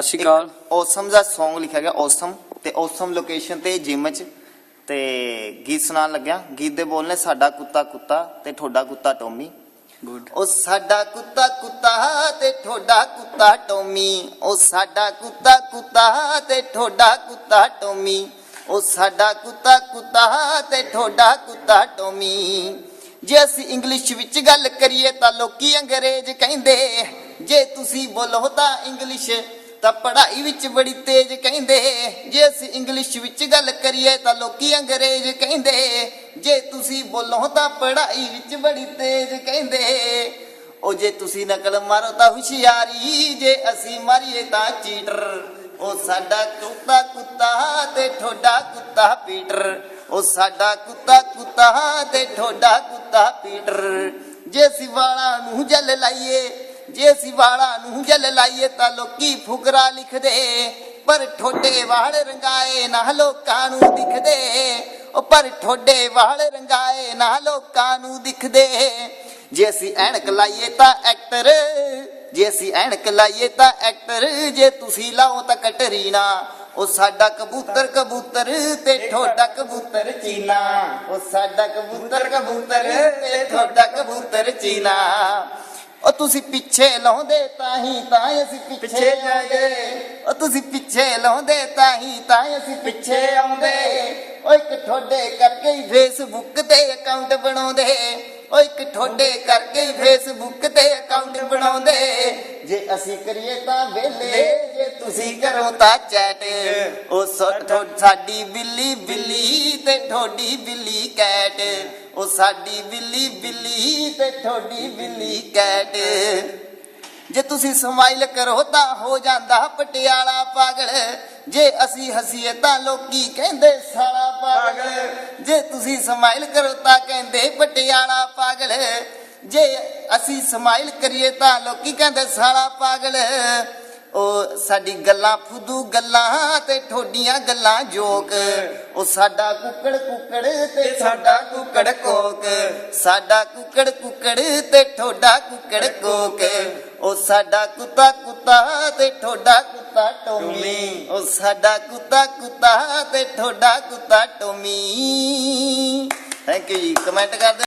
ਸਤਿ ਸ਼੍ਰੀ ਅਕਾਲ। ਔਸਮ ਦਾ Song ਲਿਖਿਆ ਗਿਆ ਔਸਮ। ਤੇ ਔਸਮ ਲੋਕੇਸ਼ਨ ਤੇ ਜਿਮ ਚ। ਤੇ ਗੀਤ ਸੁਣਾਉਣ ਲੱਗਿਆ। ਗੀਤ ਦੇ ਬੋਲ ਨੇ ਸਾਡਾ ਕੁੱਤਾ ਕੁੱਤਾ ਤੇ ਠੋਡਾ ਕੁੱਤਾ ਟੋਮੀ। ਗੁੱਡ ਉਹ ਸਾਡਾ ਕੁੱਤਾ ਕੁੱਤਾ ਤੇ ਠੋਡਾ ਕੁੱਤਾ ਟੋਮੀ। ਉਹ ਸਾਡਾ ਕੁੱਤਾ ਕੁੱਤਾ ਤੇ ਠੋਡਾ ਕੁੱਤਾ ਟੋਮੀ। ਉਹ ਸਾਡਾ ਕੁੱਤਾ ਕੁੱਤਾ ਤੇ ਠੋਡਾ ਕੁੱਤਾ ਟੋਮੀ। ਜੇ ਅਸੀਂ ਇੰਗਲਿਸ਼ ਵਿੱਚ ਗੱਲ ਕਰੀਏ ਤਾਂ ਲੋਕੀ ਅੰਗਰੇਜ਼ ਕਹਿੰਦੇ ਜੇ ਤੁਸੀਂ ਬੋਲੋ ਤਾਂ ਇੰਗਲਿਸ਼ ਤਾਂ ਪੜ੍ਹਾਈ ਵਿੱਚ ਬੜੀ ਤੇਜ਼ ਕਹਿੰਦੇ। ਜੇ ਅਸੀਂ ਇੰਗਲਿਸ਼ ਵਿੱਚ ਗੱਲ ਕਰੀਏ ਤਾਂ ਲੋਕੀ ਅੰਗਰੇਜ਼ ਕਹਿੰਦੇ। ਜੇ ਤੁਸੀਂ ਬੋਲੋ ਤਾਂ ਪੜ੍ਹਾਈ ਵਿੱਚ ਬੜੀ ਤੇਜ਼ ਕਹਿੰਦੇ। ਉਹ ਜੇ ਤੁਸੀਂ ਨਕਲ ਮਾਰੋ ਤਾਂ ਹੁਸ਼ਿਆਰੀ, ਜੇ ਅਸੀਂ ਮਾਰੀਏ ਤਾਂ ਚੀਟਰ। ਉਹ ਸਾਡਾ ਕੁੱਤਾ ਕੁੱਤਾ ਤੇ ਠੋਡਾ ਕੁੱਤਾ ਪੀਟਰ। ਉਹ ਸਾਡਾ ਕੁੱਤਾ ਕੁੱਤਾ ਤੇ ਠੋਡਾ ਕੁੱਤਾ ਪੀਟਰ। ਜੇ ਅਸੀਂ ਵਾਲਾਂ ਨੂੰ ਜਲ ਲਾਈਏ ਜੇ ਅਸੀਂ ਵਾਲਾਂ ਨੂੰ ਜਲ ਲਾਈਏ ਤਾਂ ਲੋਕੀ ਫੁਕਰਾ ਲਿਖਦੇ, ਪਰ ਠੋਡੇ ਵਾਲ ਰੰਗਾਏ ਨਾ ਲੋਕਾਂ ਨੂੰ ਦਿਖਦੇ। ਉਹ ਪਰ ਠੋਡੇ ਵਾਲ ਰੰਗਾਏ ਨਾ ਲੋਕਾਂ ਨੂੰ ਦਿਖਦੇ। ਜੇ ਅਸੀਂ ਐਨਕ ਲਾਈਏ ਤਾਂ ਐਕਟਰ, ਜੇ ਅਸੀਂ ਐਨਕ ਲਾਈਏ ਤਾਂ ਐਕਟਰ, ਜੇ ਤੁਸੀਂ ਲਾਓ ਤਾਂ ਕਟਰੀਨਾ। ਉਹ ਸਾਡਾ ਕਬੂਤਰ ਕਬੂਤਰ ਤੇ ਠੋਡਾ ਕਬੂਤਰ ਚੀਨਾ। ਉਹ ਸਾਡਾ ਕਬੂਤਰ ਕਬੂਤਰ ਤੇ ਠੋਡਾ ਕਬੂਤਰ ਚੀਨਾ। ਉਹ ਤੁਸੀਂ ਪਿੱਛੇ ਲਾਉਂਦੇ ਤਾਂ ਹੀ ਤਾਂ ਅਸੀਂ ਪਿੱਛੇ ਜਾਂਦੇ ਉਹ ਤੁਸੀਂ ਪਿੱਛੇ ਲਾਉਂਦੇ ਤਾਂ ਹੀ ਤਾਂ ਅਸੀਂ ਪਿੱਛੇ ਆਉਂਦੇ। ਉਹ ਇੱਕ ਠੋਡੇ ਕਰਕੇ ਹੀ ਫੇਸਬੁੱਕ ਤੇ ਅਕਾਊਂਟ ਬਣਾਉਂਦੇ। ਉਹ ਇੱਕ ਠੋਡੇ ਕਰਕੇ ਹੀ ਫੇਸਬੁੱਕ ਤੇ ਅਕਾਊਂਟ ਬਣਾਉਂਦੇ। ਜੇ ਅਸੀਂ ਕਰੀਏ ਤਾਂ ਵੇਲੇ ਜੇ ਤੁਸੀਂ ਕਰੋ ਤਾਂ ਚੈਟ। ਉਹ ਸਾਡੀ ਬਿੱਲੀ ਬਿੱਲੀ ਤੇ ਠੋਡੀ ਬਿੱਲੀ ਕੈਟ। ਉਹ ਸਾਡੀ ਬਿੱਲੀ ਬਿੱਲੀ ਤੇ ਠੋਡੀ ਬਿੱਲੀ ਕੈਟ। ਜੇ ਤੁਸੀਂ ਸਮਾਈਲ ਕਰੋ ਤਾਂ ਹੋ ਜਾਂਦਾ ਪਟਿਆਲਾ ਪਾਗਲ। ਜੇ ਅਸੀਂ ਹਸੀਏ ਤਾਂ ਲੋਕੀ ਕਹਿੰਦੇ ਸਾਲਾ ਪਾਗਲ। ਜੇ ਤੁਸੀਂ ਸਮਾਈਲ ਕਰੋ ਤਾਂ ਕਹਿੰਦੇ ਪਟਿਆਲਾ ਪਾਗਲ। ਜੇ ਅਸੀਂ ਸਮਾਈਲ ਕਰੀਏ ਤਾਂ ਲੋਕੀ ਕਹਿੰਦੇ ਸਾਲਾ ਪਾਗਲ। ਉਹ ਸਾਡੀ ਗੱਲਾਂ ਫੁੱਦੂ ਗੱਲਾਂ ਤੇ ਠੋਡੀਆਂ ਗੱਲਾਂ ਜੋਕ। ਉਹ ਸਾਡਾ ਕੁੱਕੜ ਕੁੱਕੜ ਤੇ ਸਾਡਾ ਕੁੱਕੜ ਕੋਕ। ਸਾਡਾ ਕੁੱਕੜ ਕੁੱਕੜ ਤੇ ਠੋਡਾ ਕੁੱਕੜ ਕੋਕ। ਉਹ ਸਾਡਾ ਕੁੱਤਾ ਕੁੱਤਾ ਤੇ ਠੋਡਾ ਕੁੱਤਾ ਟੋਮੀ। ਉਹ ਸਾਡਾ ਕੁੱਤਾ ਕੁੱਤਾ ਤੇ ਠੋਡਾ ਕੁੱਤਾ Tommy. Thank you ji. Comment ਕਰ